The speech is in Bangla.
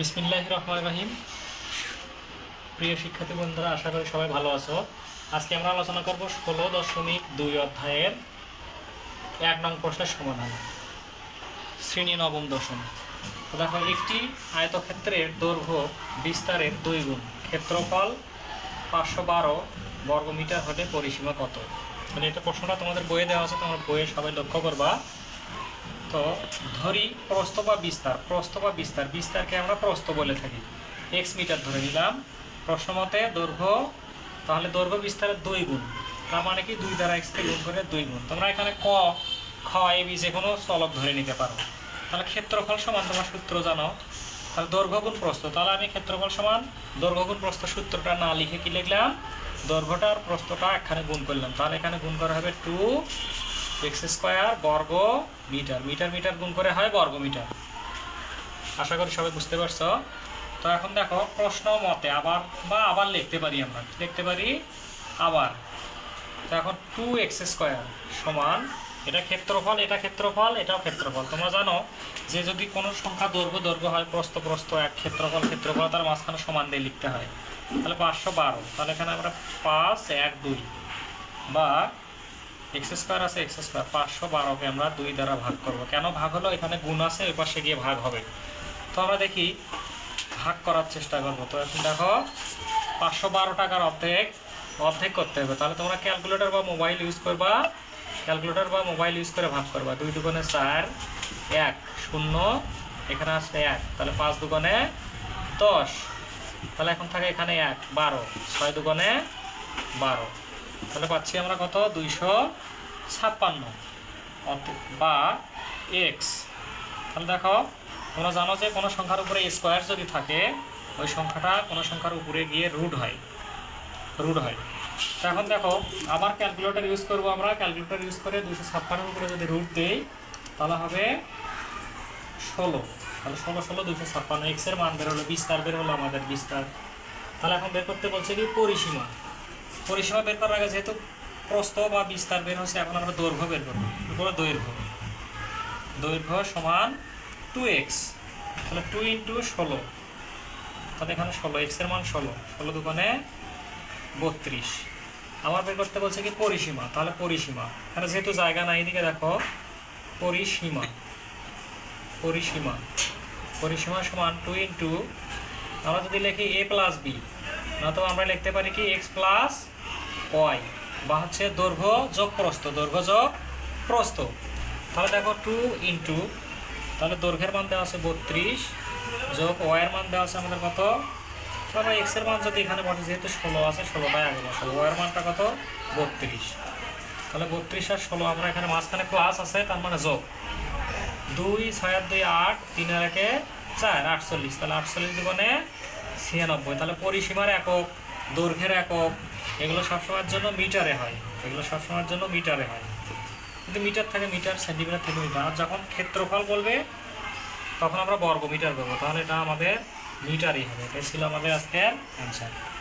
বিসমিল্লাহ রহমান রহিম। প্রিয় শিক্ষার্থী বন্ধুরা, আশা করি সবাই ভালো আছো। আজকে আমরা আলোচনা করব ষোলো দশমিক দুই অধ্যায়ের এক নং প্রশ্নের সমাধান, শ্রেণি নবম দশম দেখো, একটি আয়তক্ষেত্রের দৈর্ঘ্য বিস্তারের দুই গুণ ক্ষেত্রফল পাঁচশো বারো বর্গমিটার হলে পরিসীমা কত? মানে এটা প্রশ্নটা তোমাদের বইয়ে দেওয়া আছে, তোমার বইয়ে সবাই লক্ষ্য করবা। তো ধরি প্রস্থ বা বিস্তার, প্রস্থ বা বিস্তার, বিস্তারকে আমরা প্রস্থ বলে থাকি। এক্স মিটার ধরে নিলাম। প্রশ্ন মতে দৈর্ঘ্য, তাহলে দৈর্ঘ্য বিস্তারের দুই গুণ। তার মানে কি? দুই দ্বারা এক্সকে গুণ করে দুই গুণ। তোমরা এখানে ক, খ, এ, বি যে কোনো চলক ধরে নিতে পারো। তাহলে ক্ষেত্রফল সমান তোমার সূত্র জানো তাহলে দৈর্ঘ্য গুণ প্রস্থ। তাহলে আমি ক্ষেত্রফল সমান দৈর্ঘ্য গুণ প্রস্থ সূত্রটা না লিখে কি লিখলাম? দৈর্ঘ্যটা আর প্রস্থটা এখানে গুণ করলাম। তাহলে এখানে গুণ করা হবে টু এক্স স্কোয়ার বর্গ মিটার মিটার মিটার গুণ করে হয় বর্গ মিটার। আশা করি সবাই বুঝতে পারছ? তো এখন দেখো, প্রশ্ন মতে আবার, বা আবার লিখতে পারি আমরা। লিখতে পারি আবার। তো এখন টু এক্স স্কোয়ার সমান, এটা ক্ষেত্রফল এটা ক্ষেত্রফল, এটাও ক্ষেত্রফল। তোমরা জানো যে যদি কোনো সংখ্যা দৈর্ঘ্য দৈর্ঘ্য হয়, প্রস্থ প্রস্থ, এক ক্ষেত্রফল ক্ষেত্রফল, তার মাঝখানে সমান দিয়ে লিখতে হয়। তাহলে পাঁচশো বারো। তাহলে এখানে আমরা পাঁচ, এক, দুই, বা এক্স স্কোয়ার আছে এক্স স্কোয়ার পাঁচশো বারোকে আমরা দুই দ্বারা ভাগ করব। কেন ভাগ হলো? এখানে গুণ আছে ওই পাশে গিয়ে ভাগ হবে। তো আমরা দেখি, ভাগ করার চেষ্টা করব। তো এখন দেখো, পাঁচশো বারো টাকার অর্ধেক অর্ধেক করতে হবে। তাহলে তোমরা ক্যালকুলেটর বা মোবাইল ইউজ করবা ক্যালকুলেটর বা মোবাইল ইউজ করে ভাগ করবা। দুই দুগুণে চার, এক, শূন্য, এখানে আসলে এক। তাহলে পাঁচ দুগুণে দশ। তাহলে এখন থাকে এখানে এক, বারো। ছয় দুগুণে বারো। তাহলে পাচ্ছি আমরা কত? দুইশো ছাপ্পান্ন। বা এক্স। তাহলে দেখো, তোমরা জানো যে কোনো সংখ্যার উপরে স্কোয়ার যদি থাকে, ওই সংখ্যাটা কোনো সংখ্যার উপরে গিয়ে রুট হয়। রুট হয়। এখন দেখো, আবার ক্যালকুলেটর ইউজ করব আমরা। ক্যালকুলেটর ইউজ করে দুশো ছাপ্পান্নের উপরে যদি রুট দেই, তাহলে হবে ষোলো। তাহলে ষোলো ষোলো দুশো ছাপ্পান্ন। এক্সের মান বের হলো, বিস্তার বের হলো আমাদের বিস্তার। তাহলে এখন বের করতে বলছে কি? পরিসীমা। পরিসীমা বের করার আগে যেহেতু প্রস্থ বা বিস্তার বের হচ্ছে এখন আমরা দৈর্ঘ্য বের করব। দৈর্ঘ্য। দৈর্ঘ্য সমান টু এক্স তাহলে টু ইন্টু ষোলো। তাহলে এখানে ষোলো এক্সের মান ষোলো। ষোলো দোকানে বত্রিশ। আমার বের করতে বলছে কি পরিসীমা। তাহলে পরিসীমা। এখানে যেহেতু জায়গা নাই, এদিকে দেখো, পরিসীমা। পরিসীমা। পরিসীমা সমান টু ইন্টু আমরা যদি লিখি এ প্লাস বি নয়তো আমরা লিখতে পারি কি এক্স প্লাস ওয়াই বা হচ্ছে দৈর্ঘ্য যোগ প্রস্থ, দৈর্ঘ্য যোগ প্রস্থ। তাহলে দেখো টু ইন্টু তাহলে দৈর্ঘ্যের মান দেওয়া আছে বত্রিশ, যোগ ওয়াইয়ের মান দেওয়া আছে আমাদের কত? তাহলে এক্সের মান যদি এখানে বসে, যেহেতু ষোলো আছে, ষোলো ষোলোটাই আগে বসাবো ওয়াইয়ের মানটা কত? বত্রিশ। তাহলে বত্রিশ আর ষোলো, আমরা এখানে মাঝখানে প্লাস আছে, তার মানে যোগ। দুই, ছয় দুই, আট, তিন আর একে চার, আটচল্লিশ। তাহলে আটচল্লিশ দুগুণে ছিয়ানব্বই। তাহলে পরিসীমার একক। দৈর্ঘ্যের একক, এগুলো সবসময়ের জন্য মিটারে হয়। এগুলো সবসময়ের জন্য মিটারে হয়। কিন্তু মিটার থাকে মিটার, সেন্টিমিটার থেকে মিটার আর যখন ক্ষেত্রফল বলবে, তখন আমরা বর্গ মিটার বলব। তাহলে এটা আমাদের মিটারই হবে। এটাই ছিল আমাদের আজকের অ্যান্সার